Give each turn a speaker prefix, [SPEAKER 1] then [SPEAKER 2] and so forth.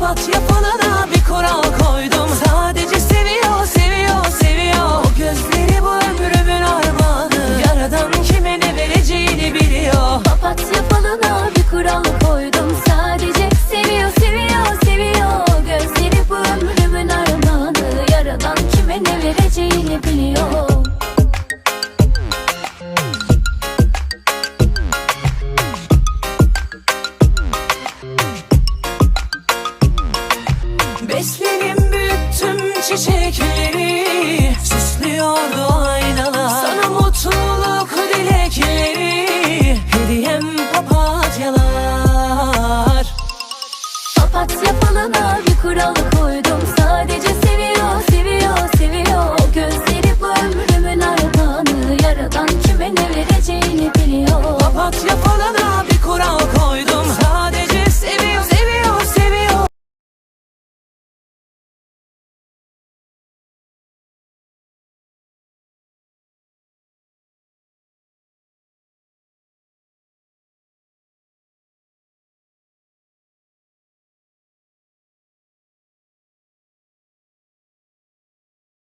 [SPEAKER 1] Papatya falına bir kural koydum. Sadece seviyor, seviyor, seviyor. O gözleri bu ömrümün armağanı. Yaradan kime ne vereceğini biliyor.
[SPEAKER 2] Papatya falına bir kural koydum. Sadece seviyor seviyor seviyor. Gözleri bu ömrümün armağanı. Yaradan kime ne vereceğini biliyor
[SPEAKER 1] Besledim büyüttüm çiçekleri Süslüyordu aynalar. Sana mutluluk dilekleri Hediyem papatyalar.
[SPEAKER 2] Papatya falına bir kural koydum Sadece